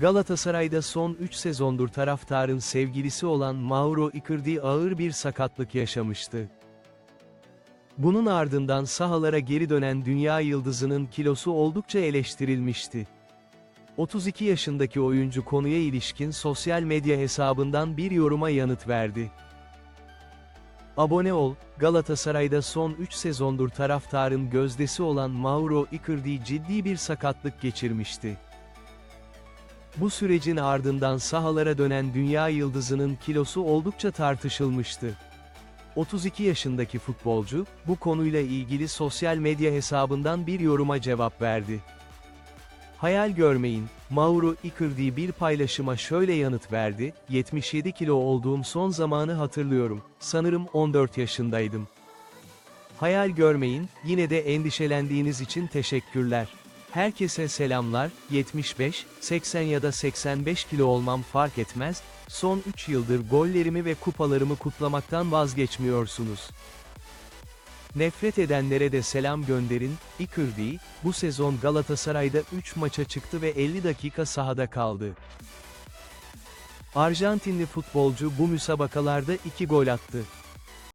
Galatasaray'da son 3 sezondur taraftarın sevgilisi olan Mauro Icardi ağır bir sakatlık yaşamıştı. Bunun ardından sahalara geri dönen dünya yıldızının kilosu oldukça eleştirilmişti. 32 yaşındaki oyuncu konuya ilişkin sosyal medya hesabından bir yoruma yanıt verdi. Abone ol, Galatasaray'da son 3 sezondur taraftarın gözdesi olan Mauro Icardi ciddi bir sakatlık geçirmişti. Bu sürecin ardından sahalara dönen dünya yıldızının kilosu oldukça tartışılmıştı. 32 yaşındaki futbolcu, bu konuyla ilgili sosyal medya hesabından bir yoruma cevap verdi. Hayal görmeyin, Mauro Icardi bir paylaşıma şöyle yanıt verdi, 77 kilo olduğum son zamanı hatırlıyorum, sanırım 14 yaşındaydım. Hayal görmeyin, yine de endişelendiğiniz için teşekkürler. Herkese selamlar, 75, 80 ya da 85 kilo olmam fark etmez, son 3 yıldır gollerimi ve kupalarımı kutlamaktan vazgeçmiyorsunuz. Nefret edenlere de selam gönderin, Icardi, bu sezon Galatasaray'da 3 maça çıktı ve 50 dakika sahada kaldı. Arjantinli futbolcu bu müsabakalarda 2 gol attı.